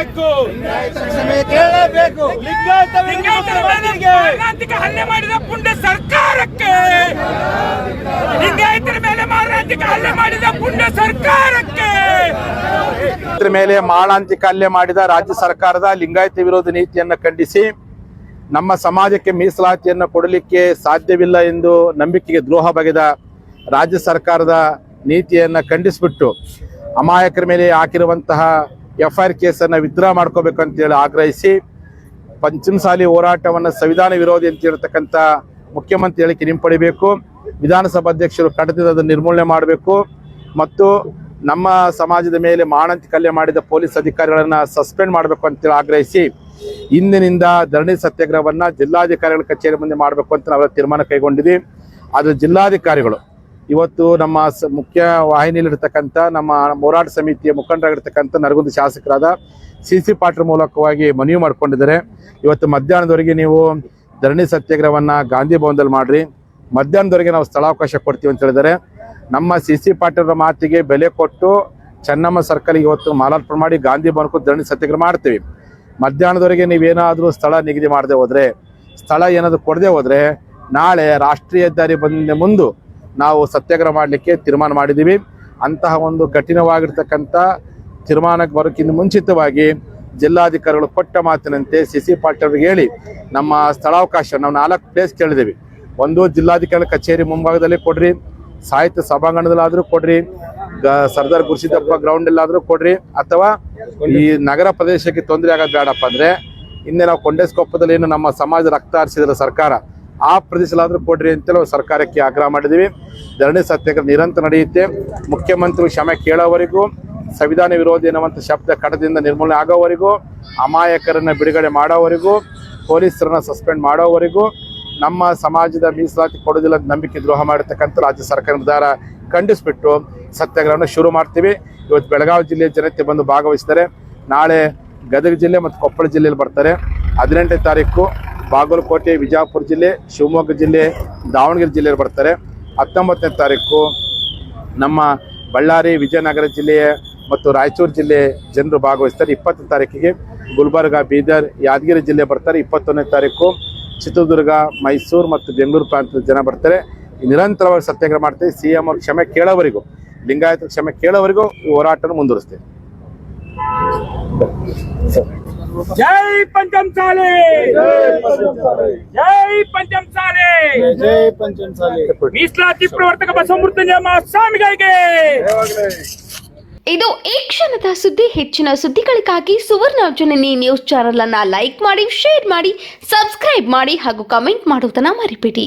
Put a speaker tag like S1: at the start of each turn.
S1: ಕೇಳಬೇಕು. ಕ್ಷಮೆ ಕೇಳಬೇಕು. ಲಿಂಗಾಯತ ಮಾರಣಾಂತಿಕ ಹಲ್ಲೆ ಮಾಡಿದ ಪುಂಡ ಸರ್ಕಾರಕ್ಕೆ. ಲಿಂಗಾಯತರ ಮೇಲೆ ಮಾರಣಾಂತಿಕ ಹಲ್ಲೆ ಮಾಡಿದ ಪುಂಡ ಸರ್ಕಾರಕ್ಕೆ.
S2: ಮೇಲೆ ಮಾರಣಾಂತಿಕ ಹಲ್ಲೆ ಮಾಡಿದ ರಾಜ್ಯ ಸರ್ಕಾರದ ಲಿಂಗಾಯತ ವಿರೋಧ ನೀತಿಯನ್ನು ಖಂಡಿಸಿ ನಮ್ಮ ಸಮಾಜಕ್ಕೆ ಮೀಸಲಾತಿಯನ್ನು ಕೊಡಲಿಕ್ಕೆ ಸಾಧ್ಯವಿಲ್ಲ ಎಂದು ನಂಬಿಕೆಗೆ ದ್ರೋಹ ಬಗೆದ ರಾಜ್ಯ ಸರ್ಕಾರದ ನೀತಿಯನ್ನು ಖಂಡಿಸಿಬಿಟ್ಟು ಅಮಾಯಕರ ಮೇಲೆ ಹಾಕಿರುವಂತಹ ಎಫ್ ಐ ಆರ್ ಕೇಸನ್ನು ವಿತ್ಡ್ರಾ ಮಾಡ್ಕೋಬೇಕು ಅಂತೇಳಿ ಆಗ್ರಹಿಸಿ ಪಂಚಮಸಾಲಿ ಹೋರಾಟವನ್ನು ಸಂವಿಧಾನ ವಿರೋಧಿ ಅಂತ ಹೇಳ್ತಕ್ಕಂಥ ಮುಖ್ಯಮಂತ್ರಿ ಹೇಳಿಕೆ ಹಿಂಪಡಿಬೇಕು ವಿಧಾನಸಭಾ ಅಧ್ಯಕ್ಷರು ಕಡತದ ಅದನ್ನು ನಿರ್ಮೂಲನೆ ಮಾಡಬೇಕು. ಮತ್ತು ನಮ್ಮ ಸಮಾಜದ ಮೇಲೆ ಮಾಣಂತಿ ಕಲ್ಯ ಮಾಡಿದ ಪೊಲೀಸ್ ಅಧಿಕಾರಿಗಳನ್ನ ಸಸ್ಪೆಂಡ್ ಮಾಡಬೇಕು ಅಂತೇಳಿ ಆಗ್ರಹಿಸಿ ಇಂದಿನಿಂದ ಧರಣಿ ಸತ್ಯಾಗ್ರಹವನ್ನು ಜಿಲ್ಲಾಧಿಕಾರಿಗಳ ಕಚೇರಿ ಮುಂದೆ ಮಾಡಬೇಕು ಅಂತ ನಾವೆಲ್ಲ ತೀರ್ಮಾನ ಕೈಗೊಂಡಿದ್ವಿ. ಆದರೆ ಜಿಲ್ಲಾಧಿಕಾರಿಗಳು ಇವತ್ತು ನಮ್ಮ ಮುಖ್ಯ ವಾಹಿನಿಯಲ್ಲಿರ್ತಕ್ಕಂಥ ನಮ್ಮ ಹೋರಾಟ ಸಮಿತಿಯ ಮುಖಂಡರಾಗಿರ್ತಕ್ಕಂಥ ನರಗುಂದ ಶಾಸಕರಾದ ಸಿ ಸಿ ಪಾಟ್ರ ಮೂಲಕವಾಗಿ ಮನವಿ ಮಾಡ್ಕೊಂಡಿದ್ದಾರೆ. ಇವತ್ತು ಮಧ್ಯಾಹ್ನದವರೆಗೆ ನೀವು ಧರಣಿ ಸತ್ಯಾಗ್ರಹವನ್ನು ಗಾಂಧಿ ಭವನದಲ್ಲಿ ಮಾಡಿರಿ. ಮಧ್ಯಾಹ್ನದವರೆಗೆ ನಾವು ಸ್ಥಳಾವಕಾಶ ಕೊಡ್ತೀವಿ ಅಂತ ಹೇಳಿದ್ದಾರೆ. ನಮ್ಮ ಸಿ ಸಿ ಪಾಟೀಲ್ರ ಮಾತಿಗೆ ಬೆಲೆ ಕೊಟ್ಟು ಚೆನ್ನಮ್ಮ ಸರ್ಕಲ್ಗೆ ಇವತ್ತು ಮಾಲಾರ್ಪಣೆ ಮಾಡಿ ಗಾಂಧಿ ಭವನಕ್ಕೂ ಧರಣಿ ಸತ್ಯಾಗ್ರಹ ಮಾಡ್ತೀವಿ. ಮಧ್ಯಾಹ್ನದವರೆಗೆ ನೀವೇನಾದರೂ ಸ್ಥಳ ನಿಗದಿ ಮಾಡದೆ ಹೋದರೆ, ಸ್ಥಳ ಏನಾದರೂ ಕೊಡದೆ ಹೋದರೆ ನಾಳೆ ರಾಷ್ಟ್ರೀಯ ಹೆದ್ದಾರಿ ಬಂದ ಮುಂದೆ ನಾವು ಸತ್ಯಾಗ್ರಹ ಮಾಡಲಿಕ್ಕೆ ತೀರ್ಮಾನ ಮಾಡಿದ್ದೀವಿ. ಅಂತಹ ಒಂದು ಕಠಿಣವಾಗಿರ್ತಕ್ಕಂಥ ತೀರ್ಮಾನಕ್ಕೆ ಬರೋಕ್ಕಿಂತ ಮುಂಚಿತವಾಗಿ ಜಿಲ್ಲಾಧಿಕಾರಿಗಳು ಕೊಟ್ಟ ಮಾತಿನಂತೆ ಸಿ ಸಿ ಪಾಟೀಲ್ ಹೇಳಿ ನಮ್ಮ ಸ್ಥಳಾವಕಾಶ ನಾವು ನಾಲ್ಕು ಪ್ಲೇಸ್ ಕೇಳಿದ್ದೀವಿ. ಒಂದು ಜಿಲ್ಲಾಧಿಕಾರಿ ಕಚೇರಿ ಮುಂಭಾಗದಲ್ಲಿ ಕೊಡ್ರಿ, ಸಾಹಿತ್ಯ ಸಭಾಂಗಣದಲ್ಲಾದರೂ ಕೊಡ್ರಿ, ಗ- ಸರ್ದಾರ್ ಗುರುಸಿದ್ದಪ್ಪ ಗ್ರೌಂಡಲ್ಲಾದರೂ ಕೊಡ್ರಿ, ಅಥವಾ ಈ ನಗರ ಪ್ರದೇಶಕ್ಕೆ ತೊಂದರೆ ಆಗೋದು ಬೇಡಪ್ಪ ಅಂದರೆ ಹಿಂದೆ ನಾವು ಕೊಂಡೇಸ್ಕೊಪ್ಪದಲ್ಲಿ ಏನು ನಮ್ಮ ಸಮಾಜ ರಕ್ತ ಹರಿಸಿದ್ರೆ ಸರ್ಕಾರ ಆ ಪ್ರದೇಶಲಾದರೂ ಕೊಡ್ರಿ ಅಂತೇಳಿ ಸರ್ಕಾರಕ್ಕೆ ಆಗ್ರಹ ಮಾಡಿದ್ದೀವಿ. ಧರಣಿ ಸತ್ಯಾಗ್ರಹ ನಿರಂತರ ನಡೆಯುತ್ತೆ. ಮುಖ್ಯಮಂತ್ರಿ ಕ್ಷಮೆ ಕೇಳೋವರೆಗೂ, ಸಂವಿಧಾನ ವಿರೋಧಿ ಎನ್ನುವಂಥ ಶಬ್ದ ಕಡದಿಂದ ನಿರ್ಮೂಲನೆ ಆಗೋವರೆಗೂ, ಅಮಾಯಕರನ್ನು ಬಿಡುಗಡೆ ಮಾಡೋವರೆಗೂ, ಪೊಲೀಸರನ್ನ ಸಸ್ಪೆಂಡ್ ಮಾಡೋವರೆಗೂ, ನಮ್ಮ ಸಮಾಜದ ಮೀಸಲಾತಿ ಕೊಡೋದಿಲ್ಲ ನಂಬಿಕೆ ದ್ರೋಹ ಮಾಡಿರ್ತಕ್ಕಂಥ ರಾಜ್ಯ ಸರ್ಕಾರ ನಿರ್ಧಾರ ಖಂಡಿಸ್ಬಿಟ್ಟು ಸತ್ಯಾಗ್ರಹವನ್ನು ಶುರು ಮಾಡ್ತೀವಿ. ಇವತ್ತು ಬೆಳಗಾವಿ ಜಿಲ್ಲೆಯ ಜನತೆ ಬಂದು ಭಾಗವಹಿಸ್ತಾರೆ. ನಾಳೆ ಗದಗ ಜಿಲ್ಲೆ ಮತ್ತು ಕೊಪ್ಪಳ ಜಿಲ್ಲೆಯಲ್ಲಿ ಬರ್ತಾರೆ. ಹದಿನೆಂಟನೇ ತಾರೀಕು ಬಾಗಲಕೋಟೆ, ವಿಜಾಪುರ ಜಿಲ್ಲೆ, ಶಿವಮೊಗ್ಗ ಜಿಲ್ಲೆ, ದಾವಣಗೆರೆ ಜಿಲ್ಲೆಯಲ್ಲಿ ಬರ್ತಾರೆ. ಹತ್ತೊಂಬತ್ತನೇ ತಾರೀಕು ನಮ್ಮ ಬಳ್ಳಾರಿ, ವಿಜಯನಗರ ಜಿಲ್ಲೆಯ ಮತ್ತು ರಾಯಚೂರು ಜಿಲ್ಲೆ ಜನರು ಭಾಗವಹಿಸ್ತಾರೆ. ಇಪ್ಪತ್ತನೇ ತಾರೀಕಿಗೆ ಗುಲ್ಬರ್ಗ, ಬೀದರ್, ಯಾದಗಿರಿ ಜಿಲ್ಲೆ ಬರ್ತಾರೆ. ಇಪ್ಪತ್ತೊಂದನೇ ತಾರೀಕು ಚಿತ್ರದುರ್ಗ, ಮೈಸೂರು ಮತ್ತು ಬೆಂಗಳೂರು ಪ್ರಾಂತದ ಜನ ಬರ್ತಾರೆ. ನಿರಂತರವಾಗಿ ಸತ್ಯಾಗ್ರಹ ಮಾಡ್ತೀವಿ. ಸಿ ಎಂ ಕ್ಷಮೆ ಕೇಳೋವರೆಗೂ, ಲಿಂಗಾಯತ ಕ್ಷಮೆ ಕೇಳೋವರೆಗೂ ಈ ಹೋರಾಟನ ಮುಂದುವರಿಸ್ತೀವಿ.
S1: ಜೈ ಪಂಚಮಸಾಲಿ! ಜೈ ಪಂಚಮಸಾಲಿ
S3: ಜೈ ಪಂಚಮಸಾಲಿ
S1: ಮೀಸಲಾತಿ ಪ್ರವರ್ತಕ ಬಸವಮೂರ್ತಿ ಸ್ವಾಮಿಗಳಿಗೆ.
S4: ಇದು ಈ ಕ್ಷಣದ ಸುದ್ದಿ. ಹೆಚ್ಚಿನ ಸುದ್ದಿಗಳಿಗಾಗಿ ಸುವರ್ಣ ಜನನಿ ನ್ಯೂಸ್ ಚಾನೆಲ್ ಅನ್ನ ಲೈಕ್ ಮಾಡಿ ಶೇರ್ ಮಾಡಿ ಸಬ್ಸ್ಕ್ರೈಬ್ ಮಾಡಿ ಹಾಗೂ ಕಮೆಂಟ್ ಮಾಡುವುದನ್ನ ಮರಿಬೇಡಿ.